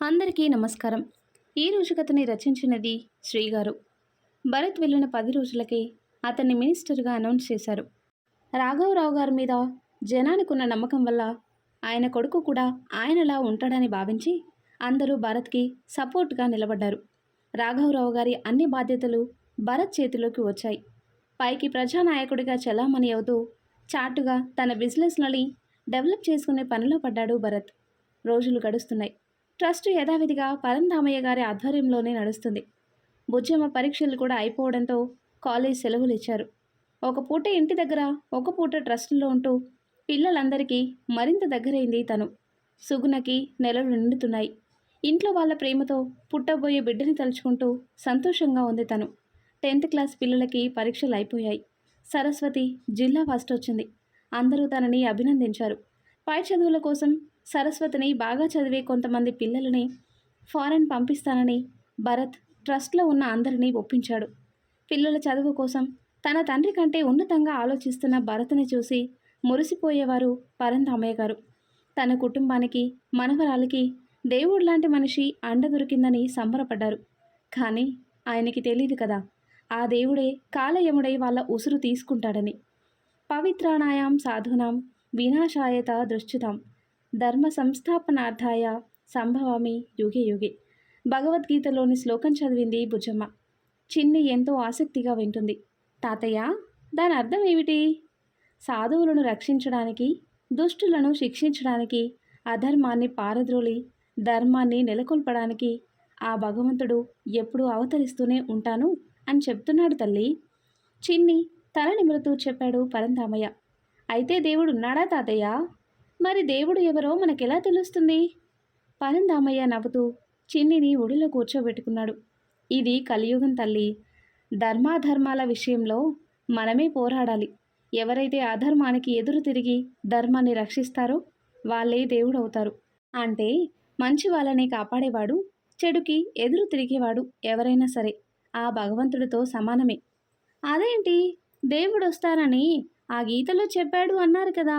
అందరికీ నమస్కారం. ఈ రోజు కథని రచించినది శ్రీగారు. భరత్ వెళ్ళిన పది రోజులకే అతన్ని మినిస్టర్గా అనౌన్స్ చేశారు. రాఘవరావు గారి మీద జనానికి ఉన్న నమ్మకం వల్ల ఆయన కొడుకు కూడా ఆయనలా ఉంటాడని భావించి అందరూ భరత్కి సపోర్ట్గా నిలబడ్డారు. రాఘవరావు గారి అన్ని బాధ్యతలు భరత్ చేతిలోకి వచ్చాయి. పైకి ప్రజానాయకుడిగా చలామణి అవుతూ చాటుగా తన బిజినెస్లని డెవలప్ చేసుకునే పనిలో పడ్డాడు భరత్. రోజులు గడుస్తున్నాయి. ట్రస్ట్ యథావిధిగా పరంధామయ్య గారి ఆధ్వర్యంలోనే నడుస్తుంది. బుజ్జమ్మ పరీక్షలు కూడా అయిపోవడంతో కాలేజ్ సెలవులు ఇచ్చారు. ఒక పూట ఇంటి దగ్గర ఒక పూట ట్రస్ట్లో ఉంటూ పిల్లలందరికీ మరింత దగ్గరైంది తను. సుగుణకి నెలలు నిండుతున్నాయి. ఇంట్లో వాళ్ళ ప్రేమతో పుట్టబోయే బిడ్డని తలుచుకుంటూ సంతోషంగా ఉంది తను. టెన్త్ క్లాస్ పిల్లలకి పరీక్షలు అయిపోయాయి. సరస్వతి జిల్లా ఫస్ట్ వచ్చింది. అందరూ తనని అభినందించారు. పై చదువుల కోసం సరస్వతిని బాగా చదివే కొంతమంది పిల్లలని ఫారెన్ పంపిస్తానని భరత్ ట్రస్ట్లో ఉన్న అందరినీ ఒప్పించాడు. పిల్లల చదువు కోసం తన తండ్రి కంటే ఉన్నతంగా ఆలోచిస్తున్న భరత్ని చూసి మురిసిపోయేవారు పరంధామయ్య గారు. తన కుటుంబానికి మనవరాలికి దేవుడు లాంటి మనిషి అండ దొరికిందని సంబరపడ్డారు. కానీ ఆయనకి తెలియదు కదా ఆ దేవుడే కాలయముడై వాళ్ళ ఉసురు తీసుకుంటాడని. పవిత్రాణాయాం సాధునాం వినాశాయత దృష్టితాం ధర్మ సంస్థాపనార్థాయ సంభవామి యుగే యుగే. భగవద్గీతలోని శ్లోకం చదివింది భుజమ్మ. చిన్ని ఎంతో ఆసక్తిగా వింటుంది. తాతయ్య దాని అర్థం ఏమిటి? సాధువులను రక్షించడానికి దుష్టులను శిక్షించడానికి అధర్మాన్ని పారద్రోలి ధర్మాన్ని నెలకొల్పడానికి ఆ భగవంతుడు ఎప్పుడూ అవతరిస్తూనే ఉంటాను అని చెప్తున్నాడు తల్లి. చిన్ని తల నిమురుతూ చెప్పాడు పరంధామయ్య. అయితే దేవుడు ఉన్నాడా తాతయ్య? మరి దేవుడు ఎవరో మనకెలా తెలుస్తుంది? పరందామయ్య నవ్వుతూ చిన్నిని ఒడిలో కూర్చోబెట్టుకున్నాడు. ఇది కలియుగం తల్లి. ధర్మాధర్మాల విషయంలో మనమే పోరాడాలి. ఎవరైతే అధర్మానికి ఎదురు తిరిగి ధర్మాన్ని రక్షిస్తారో వాళ్ళే దేవుడు అవుతారు అంటే మంచి వాళ్ళని కాపాడేవాడు చెడుకి ఎదురు తిరిగేవాడు ఎవరైనా సరే ఆ భగవంతుడితో సమానమే. అదేంటి? దేవుడు వస్తారని ఆ గీతలో చెప్పాడు అన్నారు కదా.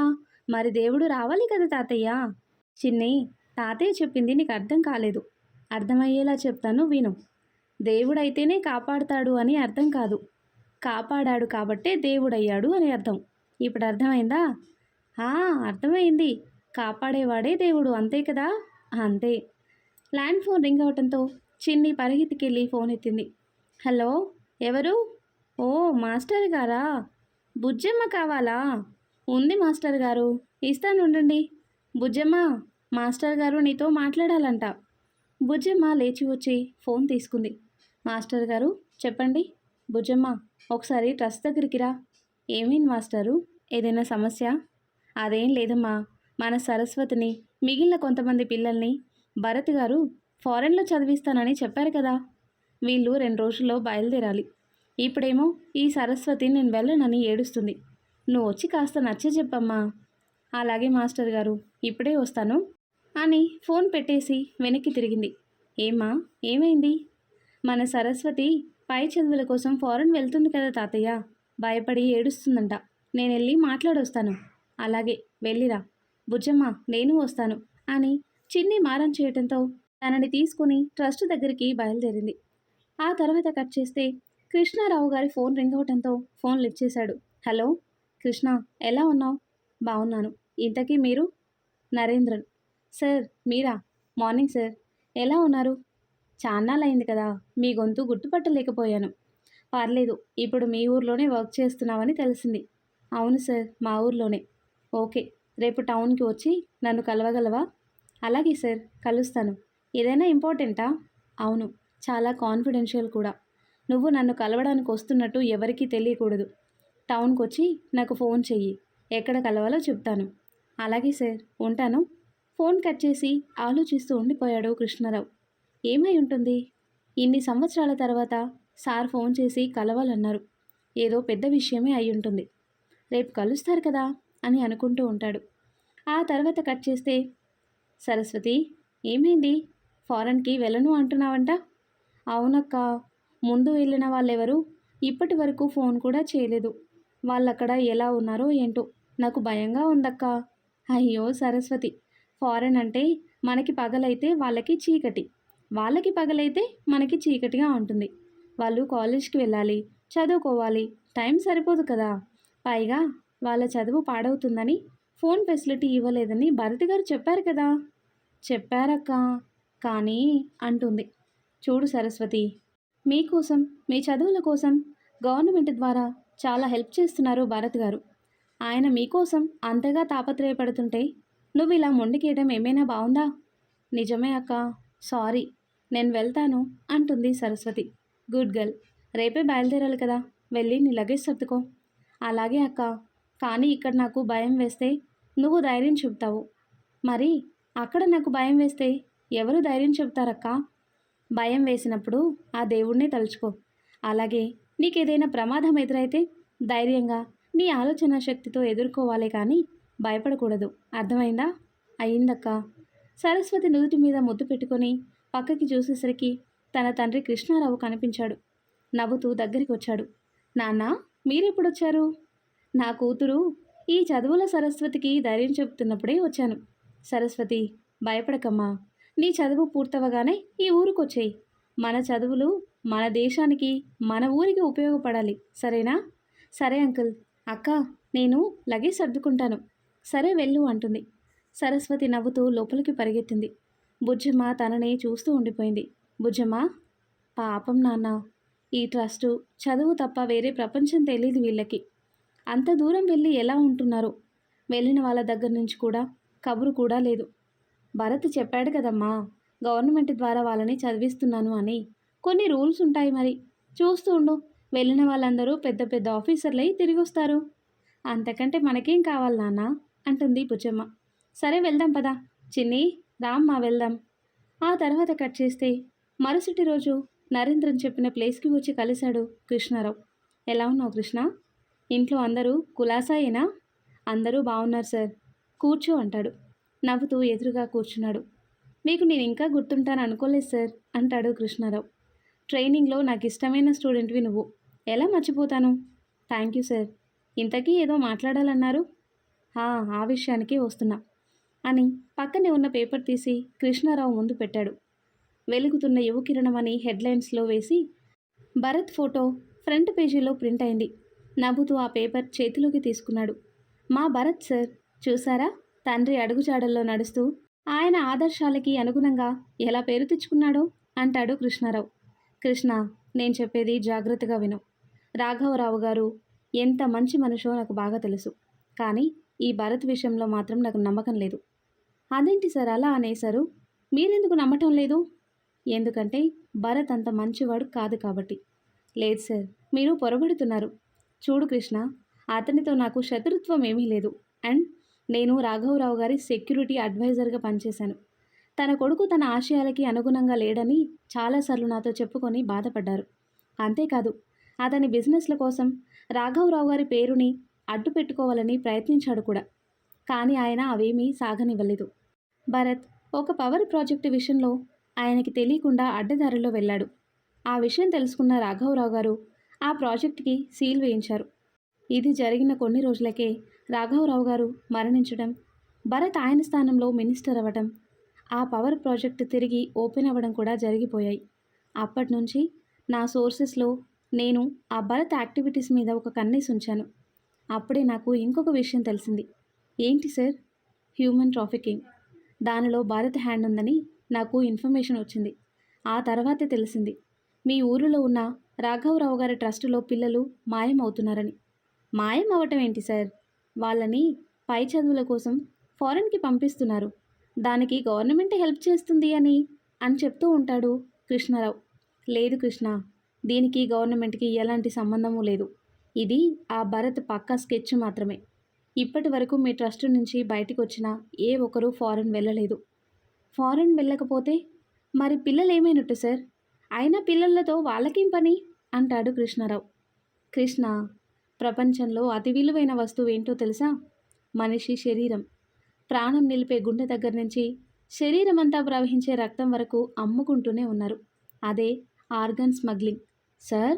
మరి దేవుడు రావాలి కదా తాతయ్య? చిన్ని తాతయ్య చెప్పింది నీకు అర్థం కాలేదు. అర్థమయ్యేలా చెప్తాను విను. దేవుడైతేనే కాపాడుతాడు అని అర్థం కాదు. కాపాడాడు కాబట్టే దేవుడయ్యాడు అని అర్థం. ఇప్పుడు అర్థమైందా? ఆ, అర్థమైంది. కాపాడేవాడే దేవుడు అంతే కదా? అంతే. ల్యాండ్ ఫోన్ రింగ్ అవటంతో చిన్ని పరిగెత్తికెళ్ళి ఫోన్ ఎత్తింది. హలో ఎవరు? ఓ మాస్టర్ గారా? బుజ్జమ్మ కావాలా? ఉంది మాస్టర్ గారు. ఇస్తాను ఉండండి. బుజ్జమ్మ మాస్టర్ గారు నీతో మాట్లాడాలంట. బుజ్జమ్మ లేచి వచ్చి ఫోన్ తీసుకుంది. మాస్టర్ గారు చెప్పండి. బుజ్జమ్మ ఒకసారి ట్రస్ట్ దగ్గరికి రా. ఏమేం మాస్టరు? ఏదైనా సమస్య? అదేం లేదమ్మా. మన సరస్వతిని మిగిలిన కొంతమంది పిల్లల్ని భరత్ గారు ఫారెన్లో చదివిస్తానని చెప్పారు కదా. వీళ్ళు రెండు రోజుల్లో బయలుదేరాలి. ఇప్పుడేమో ఈ సరస్వతి నేను వెళ్ళనని ఏడుస్తుంది. నువ్వు వచ్చి కాస్త నచ్చ చెప్పమ్మా. అలాగే మాస్టర్ గారు ఇప్పుడే వస్తాను. అని ఫోన్ పెట్టేసి వెనక్కి తిరిగింది. ఏమ్మా ఏమైంది? మన సరస్వతి పై చదువుల కోసం ఫారెన్ వెళ్తుంది కదా తాతయ్య? భయపడి ఏడుస్తుందంట. నేను వెళ్ళి మాట్లాడొస్తాను. అలాగే వెళ్ళిరా. బుజ్జమ్మ నేను వస్తాను అని చిన్ని మారం చేయటంతో తనని తీసుకుని ట్రస్ట్ దగ్గరికి బయలుదేరింది. ఆ తర్వాత కట్ చేస్తే కృష్ణారావు గారి ఫోన్ రింగ్ అవటంతో ఫోన్ లిఫ్ట్ చేశాడు. హలో కృష్ణ ఎలా ఉన్నావు? బాగున్నాను. ఇంతకీ మీరు? నరేంద్రన్. సార్ మీరా? Morning sir. ఎలా ఉన్నారు? చాన్నాళ్ళయింది కదా. మీ గొంతు గుర్తుపట్టలేకపోయాను. పర్లేదు ఇప్పుడు మీ ఊర్లోనే వర్క్ చేస్తున్నామని తెలిసింది. అవును సార్ మా ఊర్లోనే. ఓకే రేపు టౌన్కి వచ్చి నన్ను కలవగలవా? అలాగే సార్ కలుస్తాను. ఏదైనా ఇంపార్టెంటా? అవును చాలా కాన్ఫిడెన్షియల్ కూడా. నువ్వు నన్ను కలవడానికి వస్తున్నట్టు ఎవరికీ తెలియకూడదు. టౌన్కి వచ్చి నాకు ఫోన్ చెయ్యి. ఎక్కడ కలవాలో చెప్తాను. అలాగే సార్ ఉంటాను. ఫోన్ కట్ చేసి ఆలోచిస్తూ ఉండిపోయాడు కృష్ణారావు. ఏమై ఉంటుంది? ఇన్ని సంవత్సరాల తర్వాత సార్ ఫోన్ చేసి కలవాలన్నారు. ఏదో పెద్ద విషయమే అయి ఉంటుంది. రేపు కలుస్తారు కదా అని అనుకుంటూ ఉంటాడు. ఆ తర్వాత కట్ చేస్తే సరస్వతి ఏమైంది? ఫారెన్కి వెళ్ళను అంటున్నావంట? అవునక్క. ముందు వెళ్ళిన వాళ్ళెవరు ఇప్పటి వరకు ఫోన్ కూడా చేయలేదు. వాళ్ళక్కడ ఎలా ఉన్నారో ఏంటో. నాకు భయంగా ఉందక్క. అయ్యో సరస్వతి. ఫారెన్ అంటే మనకి పగలైతే వాళ్ళకి చీకటి. వాళ్ళకి పగలైతే మనకి చీకటిగా ఉంటుంది. వాళ్ళు కాలేజ్కి వెళ్ళాలి చదువుకోవాలి టైం సరిపోదు కదా. పైగా వాళ్ళ చదువు పాడవుతుందని ఫోన్ ఫెసిలిటీ ఇవ్వలేదని భరత్ గారు చెప్పారు కదా. చెప్పారక్క. కానీ అంటుంది. చూడు సరస్వతి మీకోసం మీ చదువుల కోసం గవర్నమెంట్ ద్వారా చాలా హెల్ప్ చేస్తున్నారు భారత్ గారు. ఆయన మీకోసం అంతగా తాపత్రయపడుతుంటే నువ్వు ఇలా మొండికేయడం ఏమైనా బాగుందా నిజమే అక్క సారీ నేను వెళ్తాను అంటుంది సరస్వతి. గుడ్ గర్ల్ రేపే బయలుదేరాలి కదా వెళ్ళి నీ లగేజ్ సర్దుకో. అలాగే అక్క కానీ ఇక్కడ నాకు భయం వేస్తే నువ్వు ధైర్యం చెప్తావు మరి అక్కడ నాకు భయం వేస్తే ఎవరు ధైర్యం చెప్తారక్క భయం వేసినప్పుడు ఆ దేవుణ్ణి తలుచుకో. అలాగే నీకేదైనా ప్రమాదం ఎదురైతే ధైర్యంగా నీ ఆలోచన శక్తితో ఎదుర్కోవాలి కానీ భయపడకూడదు. అర్థమైందా? అయిందక్క సరస్వతి నుదుటి మీద ముద్దు పెట్టుకొని పక్కకి చూసేసరికి తన తండ్రి కృష్ణారావు కనిపించాడు. నవ్వుతూ దగ్గరికి వచ్చాడు నాన్న మీరెప్పుడొచ్చారు? నా కూతురు ఈ చదువుల సరస్వతికి ధైర్యం చెబుతున్నప్పుడే వచ్చాను. సరస్వతి భయపడకమ్మా. నీ చదువు పూర్తవగానే ఈ ఊరికొచ్చేయి. మన చదువులు మన దేశానికి మన ఊరికి ఉపయోగపడాలి. సరేనా? సరే అంకుల్. అక్క నేను లగేజ్ సర్దుకుంటాను. సరే వెళ్ళు అంటుంది. సరస్వతి నవ్వుతూ లోపలికి పరిగెత్తింది. బుజ్జమ్మ తనని చూస్తూ ఉండిపోయింది. బుజ్జమ్మ పాపం నాన్న. ఈ ట్రస్టు చదువు తప్ప వేరే ప్రపంచం తెలియదు వీళ్ళకి. అంత దూరం వెళ్ళి ఎలా ఉంటున్నారు? వెళ్ళిన వాళ్ళ దగ్గర నుంచి కూడా కబురు కూడా లేదు. భరత్ చెప్పాడు కదమ్మా. గవర్నమెంట్ ద్వారా వాళ్ళని చదివిస్తున్నాను అని. కొన్ని రూల్స్ ఉంటాయి మరి. చూస్తూ ఉండు. వెళ్ళిన వాళ్ళందరూ పెద్ద పెద్ద ఆఫీసర్లై తిరిగి వస్తారు అంతకంటే మనకేం కావాలి నాన్న? అంటుంది బుజ్జమ్మ. సరే వెళ్దాం పదా. చిన్ని రామ్మా వెళ్దాం. ఆ తర్వాత కట్ చేస్తే మరుసటి రోజు నరేంద్రన్ చెప్పిన ప్లేస్కి వచ్చి కలిశాడు కృష్ణారావు. ఎలా ఉన్నావు కృష్ణ? ఇంట్లో అందరూ కులాసాయేనా? అందరూ బాగున్నారు సార్. కూర్చో అంటాడు. నవ్వుతూ ఎదురుగా కూర్చున్నాడు. మీకు నేను ఇంకా గుర్తుంటాను అనుకోలేదు సార్ అంటాడు కృష్ణారావు. ట్రైనింగ్లో నాకు ఇష్టమైన స్టూడెంట్వి నువ్వు. ఎలా మర్చిపోతాను? Thank you sir. ఇంతకీ ఏదో మాట్లాడాలన్నారు? ఆ విషయానికి వస్తున్నా అని పక్కనే ఉన్న పేపర్ తీసి కృష్ణారావు ముందు పెట్టాడు. వెలుగుతున్న యువకిరణం అని హెడ్లైన్స్లో వేసి భరత్ ఫోటో ఫ్రంట్ పేజీలో ప్రింట్ అయింది. నవ్వుతూ ఆ పేపర్ చేతిలోకి తీసుకున్నాడు. మా భరత్ సార్ చూసారా? తండ్రి అడుగుజాడల్లో నడుస్తూ ఆయన ఆదర్శాలకి అనుగుణంగా ఎలా పేరు తెచ్చుకున్నాడో అంటాడు కృష్ణారావు. కృష్ణ నేను చెప్పేది జాగ్రత్తగా విను. రాఘవరావు గారు ఎంత మంచి మనిషో నాకు బాగా తెలుసు. కానీ ఈ భరత్ విషయంలో మాత్రం నాకు నమ్మకం లేదు. అదేంటి సార్ అలా అనేశారు? మీరెందుకు నమ్మటం లేదు? ఎందుకంటే భరత్ అంత మంచివాడు కాదు కాబట్టి. లేదు సార్ మీరు పొరబడుతున్నారు. చూడు కృష్ణ అతనితో నాకు శత్రుత్వం ఏమీ లేదు. అండ్ నేను రాఘవరావు గారి సెక్యూరిటీ అడ్వైజర్గా పనిచేశాను. తన కొడుకు తన ఆశయాలకి అనుగుణంగా లేడని చాలాసార్లు నాతో చెప్పుకొని బాధపడ్డారు. అంతేకాదు అతని బిజినెస్ల కోసం రాఘవరావు గారి పేరుని అడ్డు పెట్టుకోవాలని ప్రయత్నించాడు కూడా. కానీ ఆయన అవేమీ సాగనివ్వలేదు. భరత్ ఒక పవర్ ప్రాజెక్టు విషయంలో ఆయనకి తెలియకుండా అడ్డదారిలో వెళ్ళాడు. ఆ విషయం తెలుసుకున్న రాఘవరావు గారు ఆ ప్రాజెక్టుకి సీల్ వేయించారు. ఇది జరిగిన కొన్ని రోజులకే రాఘవరావు గారు మరణించడం భరత్ ఆయన స్థానంలో మినిస్టర్ అవ్వడం ఆ పవర్ ప్రాజెక్ట్ తిరిగి ఓపెన్ అవ్వడం కూడా జరిగిపోయాయి. అప్పటి నుంచి నా సోర్సెస్లో నేను ఆ భరత్ యాక్టివిటీస్ మీద ఒక కన్నేసి ఉంచాను. అప్పుడే నాకు ఇంకొక విషయం తెలిసింది. ఏంటి సార్? Human trafficking. దానిలో భారత్ హ్యాండ్ ఉందని నాకు ఇన్ఫర్మేషన్ వచ్చింది. ఆ తర్వాతే తెలిసింది. మీ ఊరిలో ఉన్న రాఘవరావు గారి ట్రస్టులో పిల్లలు మాయం అవుతున్నారని మాయం అవటం ఏంటి సార్? వాళ్ళని పై చదువుల కోసం ఫారెన్కి పంపిస్తున్నారు. దానికి గవర్నమెంట్ హెల్ప్ చేస్తుంది అని అని చెప్తూ ఉంటాడు కృష్ణారావు. లేదు కృష్ణ దీనికి గవర్నమెంట్కి ఎలాంటి సంబంధము లేదు. ఇది ఆ భరత్ పక్కా స్కెచ్ మాత్రమే. ఇప్పటి వరకు మీ ట్రస్ట్ నుంచి బయటకు వచ్చిన ఏ ఒక్కరూ ఫారెన్ వెళ్ళలేదు. ఫారెన్ వెళ్ళకపోతే మరి పిల్లలు ఏమైనట్టు సార్? అయినా పిల్లలతో వాళ్ళకేం పని? అంటాడు కృష్ణారావు. కృష్ణ ప్రపంచంలో అతి విలువైన వస్తువు ఏంటో తెలుసా? మనిషి శరీరం. ప్రాణం నిలిపే గుండె దగ్గర నుంచి శరీరం అంతా ప్రవహించే రక్తం వరకు అమ్ముకుంటూనే ఉన్నారు. అదే ఆర్గన్ స్మగ్లింగ్. సార్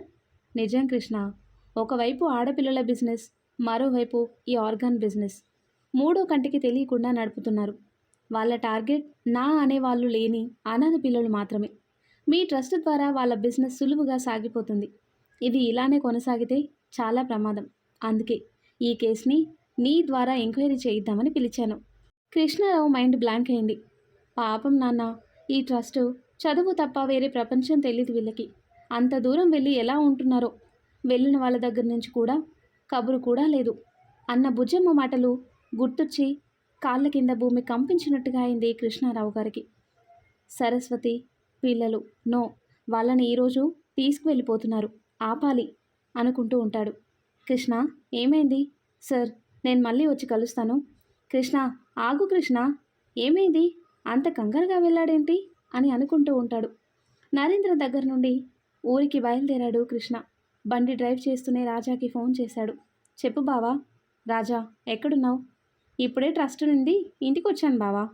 నిజం కృష్ణ. ఒకవైపు ఆడపిల్లల బిజినెస్ మరోవైపు ఈ ఆర్గాన్ బిజినెస్. మూడో కంటికి తెలియకుండా నడుపుతున్నారు. వాళ్ళ టార్గెట్ నా అనేవాళ్ళు లేని అనాథ పిల్లలు మాత్రమే. మీ ట్రస్ట్ ద్వారా వాళ్ళ బిజినెస్ సులువుగా సాగిపోతుంది. ఇది ఇలానే కొనసాగితే చాలా ప్రమాదం. అందుకే ఈ కేసుని నీ ద్వారా ఎంక్వైరీ చేయిద్దామని పిలిచాను. కృష్ణారావు మైండ్ బ్లాంక్ అయింది. పాపం నాన్న ఈ ట్రస్ట్ చదువు తప్ప వేరే ప్రపంచం తెలియదు వీళ్ళకి. అంత దూరం వెళ్ళి ఎలా ఉంటున్నారో? వెళ్ళిన వాళ్ళ దగ్గర నుంచి కూడా కబురు కూడా లేదు. అన్న భుజమ్మ మాటలు గుర్తొచ్చి కాళ్ళ కింద భూమి కంపించినట్టుగా అయింది కృష్ణారావు గారికి. సరస్వతి పిల్లలు నో వాళ్ళని ఈరోజు తీసుకువెళ్ళిపోతున్నారు. ఆపాలి. అనుకుంటూ ఉంటాడు. కృష్ణ ఏమైంది? సార్ నేను మళ్ళీ వచ్చి కలుస్తాను. కృష్ణ ఆగు కృష్ణ ఏమైంది? అంత కంగారుగా వెళ్ళాడేంటి? అని అనుకుంటూ ఉంటాడు. నరేంద్ర దగ్గర నుండి ఊరికి బయలుదేరాడు కృష్ణ. బండి డ్రైవ్ చేస్తూనే రాజాకి ఫోన్ చేశాడు. చెప్పు బావా రాజా ఎక్కడున్నావు? ఇప్పుడే ట్రస్ట్ నుండి ఇంటికి వచ్చాను బావా.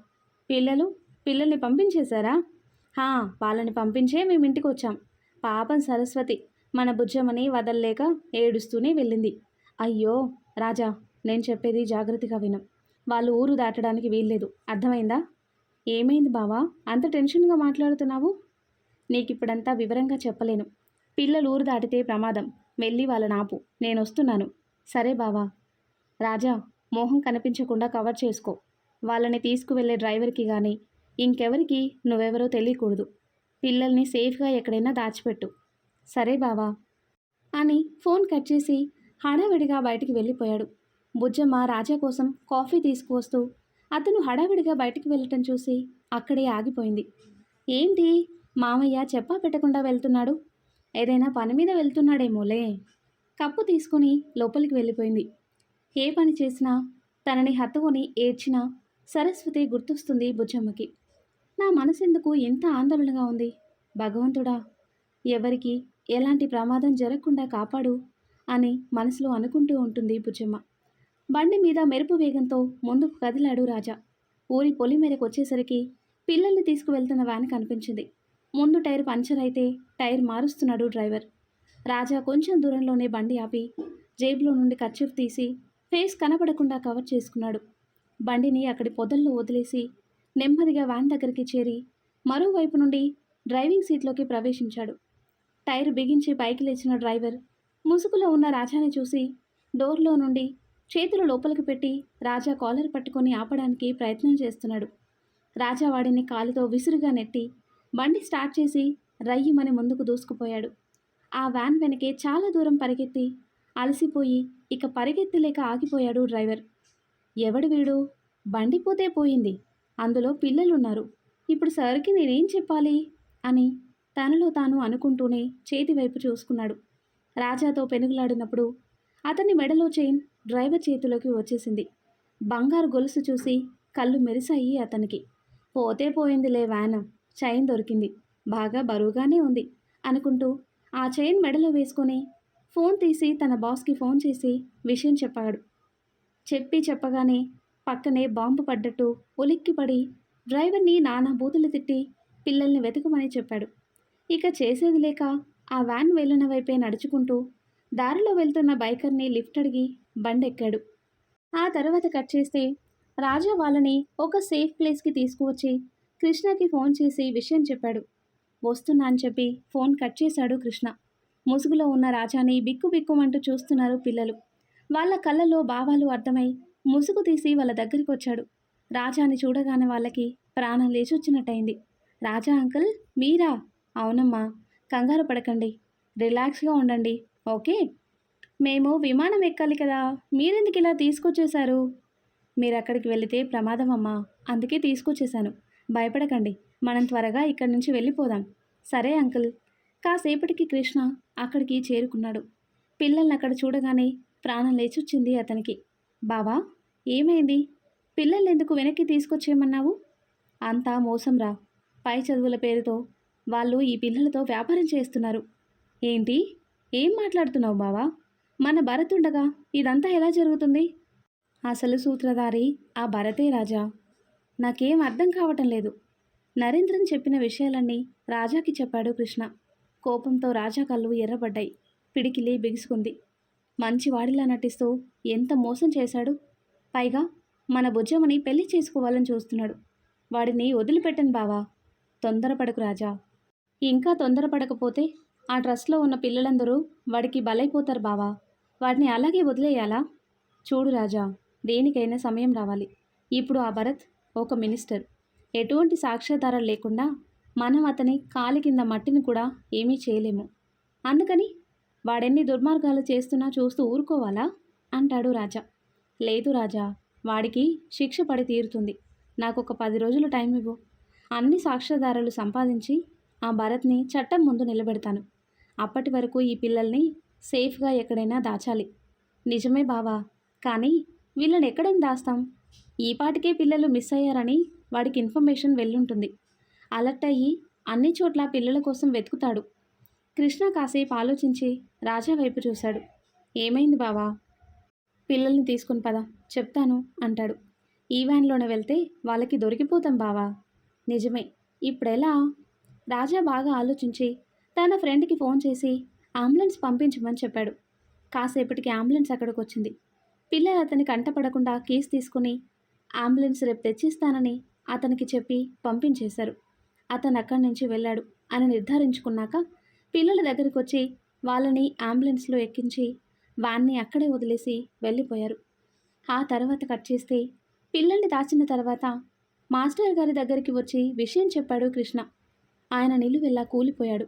పిల్లలు పిల్లల్ని పంపించేశారా? హా వాళ్ళని పంపించే మేము ఇంటికి వచ్చాం పాపం సరస్వతి మన బుజ్జమ్మని వదల్లేక ఏడుస్తూనే వెళ్ళింది. అయ్యో రాజా నేను చెప్పేది జాగ్రత్తగా వినం. వాళ్ళు ఊరు దాటడానికి వీల్లేదు. అర్థమైందా? ఏమైంది బావా? అంత టెన్షన్గా మాట్లాడుతున్నావు? నీకు ఇప్పుడంతా వివరంగా చెప్పలేను. పిల్లలు ఊరు దాటితే ప్రమాదం. వెళ్ళి వాళ్ళ నాపు నేను వస్తున్నాను. సరే బావా. రాజా మోహం కనిపించకుండా కవర్ చేసుకో. వాళ్ళని తీసుకువెళ్ళే డ్రైవర్కి కానీ ఇంకెవరికి నువ్వెవరో తెలియకూడదు. పిల్లల్ని సేఫ్గా ఎక్కడైనా దాచిపెట్టు. సరే బావా అని ఫోన్ కట్ చేసి హడావిడిగా బయటికి వెళ్ళిపోయాడు. బుజ్జమ్మ రాజా కోసం కాఫీ తీసుకువస్తూ అతను హడావిడిగా బయటికి వెళ్ళటం చూసి అక్కడే ఆగిపోయింది. ఏంటి? మామయ్య చెప్పా పెట్టకుండా వెళ్తున్నాడు. ఏదైనా పని మీద వెళ్తున్నాడేమోలే. కప్పు తీసుకొని లోపలికి వెళ్ళిపోయింది. ఏ పని చేసినా తనని హత్తుకొని ఏడ్చినా సరస్వతి గుర్తొస్తుంది బుజ్జమ్మకి. నా మనసెందుకు ఎంత ఆందోళనగా ఉంది? భగవంతుడా ఎవరికి ఎలాంటి ప్రమాదం జరగకుండా కాపాడు అని మనసులో అనుకుంటూ ఉంటుంది బుజ్జమ్మ బండి మీద మెరుపు వేగంతో ముందుకు కదిలాడు రాజా. ఊరి పొలి మేరకు వచ్చేసరికి పిల్లల్ని తీసుకువెళ్తున్న వ్యాన్ కనిపించింది. ముందు టైర్ పంచర్ అయితే టైర్ మారుస్తున్నాడు డ్రైవర్. రాజా కొంచెం దూరంలోనే బండి ఆపి జేబులో నుండి కర్చీఫ్ తీసి ఫేస్ కనపడకుండా కవర్ చేసుకున్నాడు. బండిని అక్కడి పొదల్లో వదిలేసి నెమ్మదిగా వ్యాన్ దగ్గరికి చేరి మరోవైపు నుండి డ్రైవింగ్ సీట్లోకి ప్రవేశించాడు. టైర్ బిగించి పైకి లేచిన డ్రైవర్ ముసుగులో ఉన్న రాజాని చూసి డోర్లో నుండి చేతులు లోపలికి పెట్టి రాజా కాలర్ పట్టుకొని ఆపడానికి ప్రయత్నం చేస్తున్నాడు. రాజా వాడిని కాలుతో విసురుగా నెట్టి బండి స్టార్ట్ చేసి రయ్యమని ముందుకు దూసుకుపోయాడు. ఆ వ్యాన్ వెనకే చాలా దూరం పరిగెత్తి అలసిపోయి ఇక పరిగెత్తలేక ఆగిపోయాడు డ్రైవర్. ఎవడు వీడు? బండి పోతే పోయింది. అందులో పిల్లలున్నారు. ఇప్పుడు సార్కి నేనేం చెప్పాలి? అని తనలో తాను అనుకుంటూనే చేతి వైపు చూసుకున్నాడు. రాజాతో పెనుగులాడినప్పుడు అతని మెడలో చైన్ డ్రైవర్ చేతిలోకి వచ్చేసింది. బంగారు గొలుసు చూసి కళ్ళు మెరిసాయి అతనికి. పోతే పోయిందిలే వ్యాన్ చైన్ దొరికింది. బాగా బరువుగానే ఉంది అనుకుంటూ ఆ చైన్ మెడలో వేసుకొని ఫోన్ తీసి తన బాస్కి ఫోన్ చేసి విషయం చెప్పాడు. చెప్పి చెప్పగానే పక్కనే బాంబు పడ్డట్టు ఉలిక్కిపడి డ్రైవర్ని నానా బూతులు తిట్టి పిల్లల్ని వెతకమని చెప్పాడు. ఇక చేసేది లేక ఆ వ్యాన్ వెళ్ళిన వైపే నడుచుకుంటూ దారిలో వెళ్తున్న బైకర్ని లిఫ్ట్ అడిగి బండెక్కాడు. ఆ తర్వాత కట్ చేస్తే రాజా వాళ్ళని ఒక సేఫ్ ప్లేస్కి తీసుకువచ్చి కృష్ణకి ఫోన్ చేసి విషయం చెప్పాడు. వస్తున్నా అని చెప్పి ఫోన్ కట్ చేశాడు కృష్ణ. ముసుగులో ఉన్న రాజాని బిక్కు బిక్కుమంటూ చూస్తున్నారు పిల్లలు. వాళ్ళ కళ్ళలో భావాలు అర్థమై ముసుగు తీసి వాళ్ళ దగ్గరికి వచ్చాడు. రాజాని చూడగానే వాళ్ళకి ప్రాణం లేచొచ్చినట్టయింది. రాజా అంకుల్ మీరా? అవునమ్మా. కంగారు పడకండి. రిలాక్స్గా ఉండండి. ఓకే? మేము విమానం ఎక్కాలి కదా. మీరెందుకు ఇలా తీసుకొచ్చేశారు? మీరు అక్కడికి వెళితే ప్రమాదం అమ్మా అందుకే తీసుకొచ్చేశాను. భయపడకండి. మనం త్వరగా ఇక్కడి నుంచి వెళ్ళిపోదాం. సరే అంకుల్. కాసేపటికి కృష్ణ అక్కడికి చేరుకున్నాడు. పిల్లల్ని అక్కడ చూడగానే ప్రాణం లేచొచ్చింది అతనికి. బావా ఏమైంది? పిల్లల్ని ఎందుకు వెనక్కి తీసుకొచ్చేయమన్నావు? అంతా మోసంరా. పై చదువుల పేరుతో వాళ్ళు ఈ పిల్లలతో వ్యాపారం చేస్తున్నారు. ఏంటి? ఏం మాట్లాడుతున్నావు బావా? మన భరత్ ఉండగా ఇదంతా ఎలా జరుగుతుంది? అసలు సూత్రధారి ఆ భరతే రాజా. నాకేం అర్థం కావటం లేదు. నరేంద్రన్ చెప్పిన విషయాలన్నీ రాజాకి చెప్పాడు కృష్ణ. కోపంతో రాజా కళ్ళు ఎర్రబడ్డాయి. పిడికిలి బిగుసుకుంది. మంచివాడిలా నటిస్తూ ఎంత మోసం చేశాడు? పైగా మన బుజ్జమ్మని పెళ్ళి చేసుకోవాలని చూస్తున్నాడు. వాడిని వదిలిపెట్టను బావా. తొందరపడకు రాజా. ఇంకా తొందరపడకపోతే ఆ ట్రస్ట్లో ఉన్న పిల్లలందరూ వాడికి బలైపోతారు బావా. వాడిని అలాగే వదిలేయాలా? చూడు రాజా దేనికైనా సమయం రావాలి. ఇప్పుడు ఆ భరత్ ఒక మినిస్టర్. ఎటువంటి సాక్ష్యాధారాలు లేకుండా మనం అతని కాలి కింద మట్టిని కూడా ఏమీ చేయలేము. అందుకని వాడెన్ని దుర్మార్గాలు చేస్తున్నా చూస్తూ ఊరుకోవాలా? అంటాడు రాజా. లేదు రాజా వాడికి శిక్ష పడి తీరుతుంది. నాకు ఒక పది రోజులు టైం ఇవ్వు. అన్ని సాక్ష్యాధారాలు సంపాదించి ఆ భరత్ని చట్టం ముందు నిలబెడతాను. అప్పటి వరకు ఈ పిల్లల్ని సేఫ్గా ఎక్కడైనా దాచాలి. నిజమే బావా. కానీ వీళ్ళని ఎక్కడని దాస్తాం? ఈ పాటికే పిల్లలు మిస్ అయ్యారని వాడికి ఇన్ఫర్మేషన్ వెళ్ళుంటుంది. అలర్ట్ అయ్యి అన్ని చోట్ల పిల్లల కోసం వెతుకుతాడు. కృష్ణ కాసేపు ఆలోచించి రాజా వైపు చూశాడు. ఏమైంది బావా? పిల్లల్ని తీసుకుని పద చెప్తాను అంటాడు. ఈ వ్యాన్లోనే వెళ్తే వాళ్ళకి దొరికిపోతాం బావా. నిజమే. ఇప్పుడెలా? రాజా బాగా ఆలోచించి తన ఫ్రెండ్కి ఫోన్ చేసి అంబులెన్స్ పంపించమని చెప్పాడు. కాసేపటికి అంబులెన్స్ అక్కడికి వచ్చింది పిల్లలు అతని కంటపడకుండా కీస్ తీసుకుని అంబులెన్స్ రేపు తెచ్చిస్తానని అతనికి చెప్పి పంపించేశారు. అతను అక్కడి నుంచి వెళ్ళాడు అని నిర్ధారించుకున్నాక పిల్లల దగ్గరికి వచ్చి వాళ్ళని అంబులెన్స్లో ఎక్కించి వాన్ని అక్కడే వదిలేసి వెళ్ళిపోయారు. ఆ తర్వాత కట్ చేస్తే పిల్లల్ని దాచిన తర్వాత మాస్టర్ గారి దగ్గరికి వచ్చి విషయం చెప్పాడు కృష్ణ. ఆయన నిలువెల్లా కూలిపోయాడు.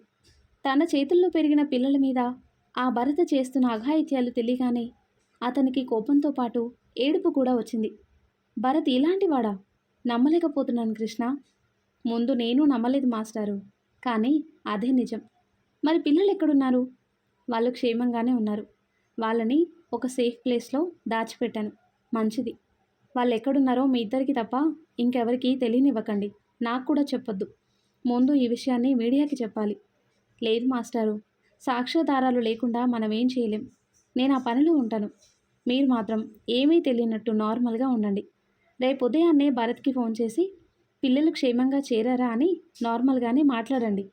తన చేతుల్లో పెరిగిన పిల్లల మీద ఆ భరత చేస్తున్న అఘాయిత్యాలు తెలియగానే అతనికి కోపంతో పాటు ఏడుపు కూడా వచ్చింది. భరత్ ఇలాంటివాడా? నమ్మలేకపోతున్నాను కృష్ణ. ముందు నేను నమ్మలేదు మాస్టారు. కానీ అదే నిజం. మరి పిల్లలు ఎక్కడున్నారు? వాళ్ళు క్షేమంగానే ఉన్నారు. వాళ్ళని ఒక సేఫ్ ప్లేస్లో దాచిపెట్టాను. మంచిది. వాళ్ళు ఎక్కడున్నారో మీ ఇద్దరికి తప్ప ఇంకెవరికి తెలియనివ్వకండి. నాకు కూడా చెప్పొద్దు. ముందు ఈ విషయాన్ని మీడియాకి చెప్పాలి. లేదు మాస్టారు. సాక్ష్యాధారాలు లేకుండా మనం ఏం చేయలేం. నేను ఆ పనిలో ఉంటాను. మీరు మాత్రం ఏమీ తెలియనట్టు నార్మల్గా ఉండండి. రేపు ఉదయాన్నే భరత్కి ఫోన్ చేసి పిల్లలు క్షేమంగా చేరారా అని నార్మల్గానే మాట్లాడండి.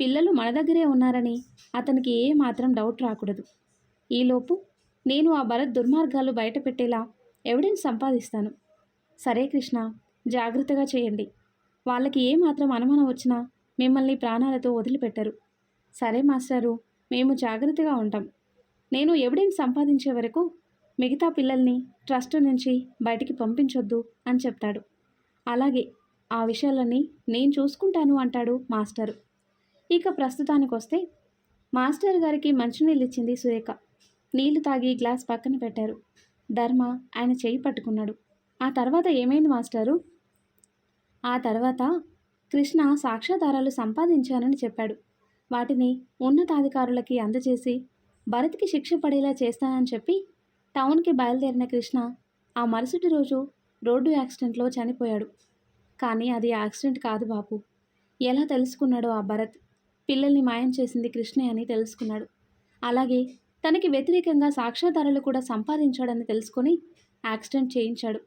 పిల్లలు మన దగ్గరే ఉన్నారని అతనికి ఏ మాత్రం డౌట్ రాకూడదు. ఈలోపు నేను ఆ భరత్ దుర్మార్గాలు బయట పెట్టేలా ఎవిడెన్స్ సంపాదిస్తాను. సరే కృష్ణ జాగ్రత్తగా చేయండి. వాళ్ళకి ఏ మాత్రం అనుమానం వచ్చినా మిమ్మల్ని ప్రాణాలతో వదిలిపెట్టరు. సరే మాస్టారు మేము జాగ్రత్తగా ఉంటాం. నేను ఎవిడెన్స్ సంపాదించే వరకు మిగతా పిల్లల్ని ట్రస్ట్ నుంచి బయటికి పంపించొద్దు అని చెప్తాడు. అలాగే ఆ విషయాలన్నీ నేను చూసుకుంటాను అంటాడు మాస్టరు. ఇక ప్రస్తుతానికి వస్తే మాస్టర్ గారికి మంచినీళ్ళు ఇచ్చింది సురేఖ. నీళ్ళు తాగి గ్లాస్ పక్కన పెట్టారు. ధర్మ ఆయన చేయి పట్టుకున్నాడు. ఆ తర్వాత ఏమైంది మాస్టారు? ఆ తర్వాత కృష్ణ సాక్ష్యాధారాలు సంపాదించానని చెప్పాడు. వాటిని ఉన్నతాధికారులకి అందజేసి భరత్కి శిక్ష పడేలా చేస్తానని చెప్పి టౌన్కి బయలుదేరిన కృష్ణ ఆ మరుసటి రోజు రోడ్డు యాక్సిడెంట్లో చనిపోయాడు. కానీ అది యాక్సిడెంట్ కాదు బాపు. ఎలా తెలుసుకున్నాడో ఆ భరత్? పిల్లల్ని మాయం చేసింది కృష్ణే అని తెలుసుకున్నాడు. అలాగే తనకి వ్యతిరేకంగా సాక్ష్యాధారాలు కూడా సంపాదించాడని తెలుసుకొని యాక్సిడెంట్ చేయించాడు.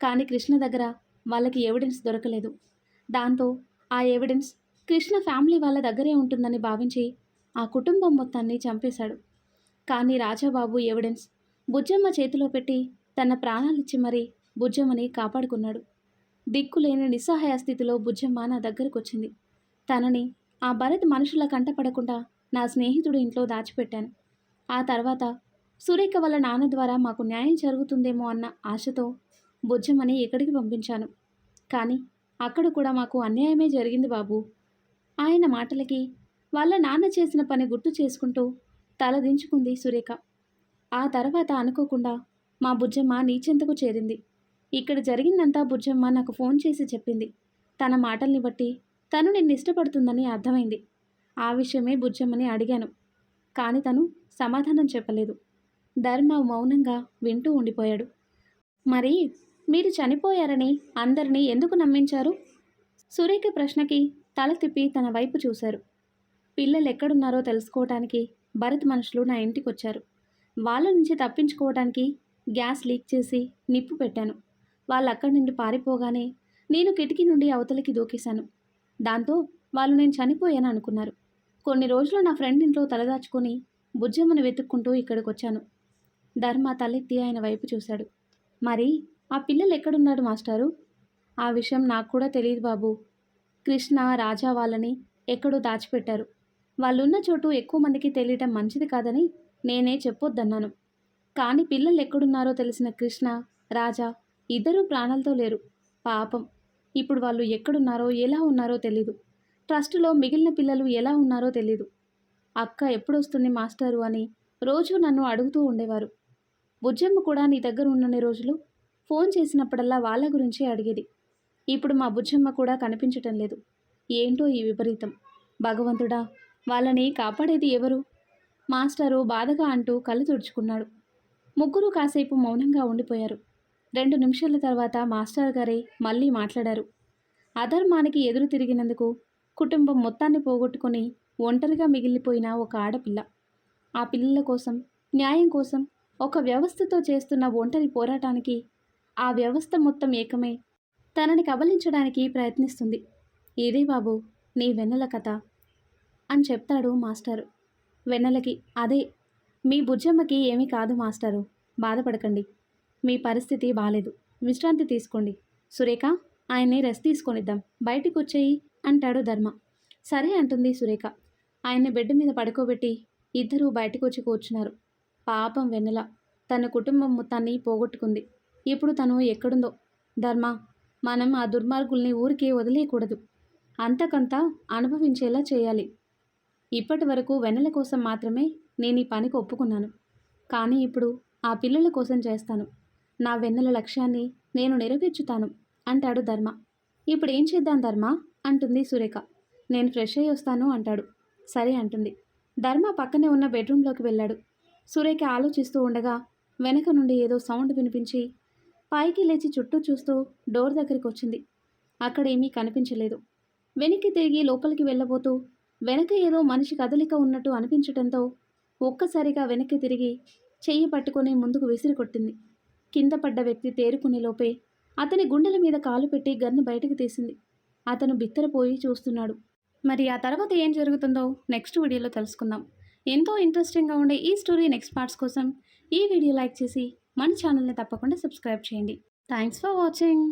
కానీ కృష్ణ దగ్గర వాళ్ళకి ఎవిడెన్స్ దొరకలేదు. దాంతో ఆ ఎవిడెన్స్ కృష్ణ ఫ్యామిలీ వాళ్ళ దగ్గరే ఉంటుందని భావించి ఆ కుటుంబం మొత్తాన్ని చంపేశాడు. కానీ రాజాబాబు ఎవిడెన్స్ బుజ్జమ్మ చేతిలో పెట్టి తన ప్రాణాలిచ్చి మరీ బుజ్జమ్మని కాపాడుకున్నాడు. దిక్కులేని నిస్సహాయ స్థితిలో బుజ్జమ్మ నా దగ్గరకు వచ్చింది తనని ఆ భరత్ మనుషుల కంటపడకుండా నా స్నేహితుడు ఇంట్లో దాచిపెట్టాను. ఆ తర్వాత సురేఖ వాళ్ళ నాన్న ద్వారా మాకు న్యాయం జరుగుతుందేమో అన్న ఆశతో బుజ్జమ్మని ఇక్కడికి పంపించాను? కానీ అక్కడ కూడా మాకు అన్యాయమే జరిగింది బాబు. ఆయన మాటలకి వాళ్ళ నాన్న చేసిన పని గుర్తు చేసుకుంటూ తలదించుకుంది సురేఖ. ఆ తర్వాత అనుకోకుండా మా బుజ్జమ్మ నీచెంతకు చేరింది. ఇక్కడ జరిగిందంతా బుజ్జమ్మ నాకు ఫోన్ చేసి చెప్పింది. తన మాటల్ని బట్టి తను నిన్ను ఇష్టపడుతుందని అర్థమైంది. ఆ విషయమే బుజ్జమ్మని అడిగాను. కానీ తను సమాధానం చెప్పలేదు. ధర్మ మౌనంగా వింటూ ఉండిపోయాడు. మరి మీరు చనిపోయారని అందరినీ ఎందుకు నమ్మించారు? సురేఖ ప్రశ్నకి తల తిప్పి తన వైపు చూశారు. పిల్లలు ఎక్కడున్నారో తెలుసుకోవటానికి భరత్ మనుషులు నా ఇంటికి వచ్చారు వాళ్ళ నుంచి తప్పించుకోవడానికి గ్యాస్ లీక్ చేసి నిప్పు పెట్టాను. వాళ్ళు అక్కడి నుండి పారిపోగానే నేను కిటికీ నుండి అవతలికి దూకేశాను. దాంతో వాళ్ళు నేను చనిపోయాను అనుకున్నారు. కొన్ని రోజులు నా ఫ్రెండ్ ఇంట్లో తలదాచుకొని బుజ్జమ్మను వెతుక్కుంటూ ఇక్కడికి వచ్చాను ధర్మ తలెత్తి ఆయన వైపు చూశాడు. మరి ఆ పిల్లలు ఎక్కడున్నారు మాస్టారు? ఆ విషయం నాకు కూడా తెలియదు బాబు. కృష్ణ రాజా వాళ్ళని ఎక్కడో దాచిపెట్టారు. వాళ్ళున్న చోటు ఎక్కువ మందికి తెలియటం మంచిది కాదని నేనే చెప్పొద్దన్నాను. కానీ పిల్లలు ఎక్కడున్నారో తెలిసిన కృష్ణ రాజా ఇద్దరూ ప్రాణాలతో లేరు. పాపం. ఇప్పుడు వాళ్ళు ఎక్కడున్నారో ఎలా ఉన్నారో తెలీదు. ట్రస్టులో మిగిలిన పిల్లలు ఎలా ఉన్నారో తెలీదు. అక్క ఎప్పుడొస్తుంది మాస్టారు అని రోజు నన్ను అడుగుతూ ఉండేవారు. బుజ్జమ్మ కూడా నీ దగ్గర ఉన్నన్ని రోజులు ఫోన్ చేసినప్పుడల్లా వాళ్ళ గురించే అడిగేది. ఇప్పుడు మా బుజ్జమ్మ కూడా కనిపించటం లేదు. ఏంటో ఈ విపరీతం. భగవంతుడా వాళ్ళని కాపాడేది ఎవరు? మాస్టరు బాధగా అంటూ కళ్ళు తుడుచుకున్నాడు. ముగ్గురు కాసేపు మౌనంగా ఉండిపోయారు. రెండు నిమిషాల తర్వాత మాస్టర్ గారే మళ్ళీ మాట్లాడారు. అధర్మానికి ఎదురు తిరిగినందుకు కుటుంబం మొత్తాన్ని పోగొట్టుకుని ఒంటరిగా మిగిలిపోయిన ఒక ఆడపిల్ల. ఆ పిల్లల కోసం న్యాయం కోసం ఒక వ్యవస్థతో చేస్తున్న ఒంటరి పోరాటానికి ఆ వ్యవస్థ మొత్తం ఏకమై తనని కబలించడానికి ప్రయత్నిస్తుంది. ఇదే బాబు నీ వెన్నెల కథ అని చెప్తాడు మాస్టారు. వెన్నెలకి అదే మీ బుజ్జమ్మకి ఏమీ కాదు మాస్టారు బాధపడకండి. మీ పరిస్థితి బాలేదు. విశ్రాంతి తీసుకోండి. సురేఖ ఆయన్ని రెస్ట్ తీసుకొనిద్దాం. బయటికి వచ్చేయి అంటాడు ధర్మ. సరే అంటుంది సురేఖ. ఆయన్ని బెడ్ మీద పడుకోబెట్టి ఇద్దరూ బయటకు వచ్చి కూర్చున్నారు. పాపం వెన్నెల తన కుటుంబం మొత్తాన్ని పోగొట్టుకుంది. ఇప్పుడు తను ఎక్కడుందో? ధర్మ మనం ఆ దుర్మార్గుల్ని ఊరికే వదిలేయకూడదు. అంతకంతా అనుభవించేలా చేయాలి. ఇప్పటి వరకు వెన్నెల కోసం మాత్రమే నేను ఈ పనికి ఒప్పుకున్నాను. కానీ ఇప్పుడు ఆ పిల్లల కోసం చేస్తాను. నా వెన్నెల లక్ష్యాన్ని నేను నెరవేర్చుతాను అంటాడు ధర్మ. ఇప్పుడు ఏం చేద్దాం ధర్మ? అంటుంది సురేఖ. నేను ఫ్రెష్ అయ్యి వస్తాను అంటాడు. సరే అంటుంది. ధర్మ పక్కనే ఉన్న బెడ్రూమ్లోకి వెళ్ళాడు. సురేఖ ఆలోచిస్తూ ఉండగా వెనక నుండి ఏదో సౌండ్ వినిపించి పైకి లేచి చుట్టూ చూస్తూ డోర్ దగ్గరికి వచ్చింది. అక్కడ ఏమీ కనిపించలేదు. వెనక్కి తిరిగి లోపలికి వెళ్ళబోతూ వెనక ఏదో మనిషి కదలిక ఉన్నట్టు అనిపించటంతో ఒక్కసారిగా వెనక్కి తిరిగి చెయ్యి పట్టుకొని ముందుకు విసిరి కొట్టింది. కింద పడ్డ వ్యక్తి తేరుకునే లోపే అతని గుండెల మీద కాలు పెట్టి గన్ను బయటకు తీసింది. అతను బిత్తరపోయి చూస్తున్నాడు. మరి ఆ తర్వాత ఏం జరుగుతుందో నెక్స్ట్ వీడియోలో తెలుసుకుందాం. ఎంతో ఇంట్రెస్టింగ్గా ఉండే ఈ స్టోరీ నెక్స్ట్ పార్ట్స్ కోసం ఈ వీడియో లైక్ చేసి మన ఛానల్ని తప్పకుండా సబ్స్క్రైబ్ చేయండి. Thanks for watching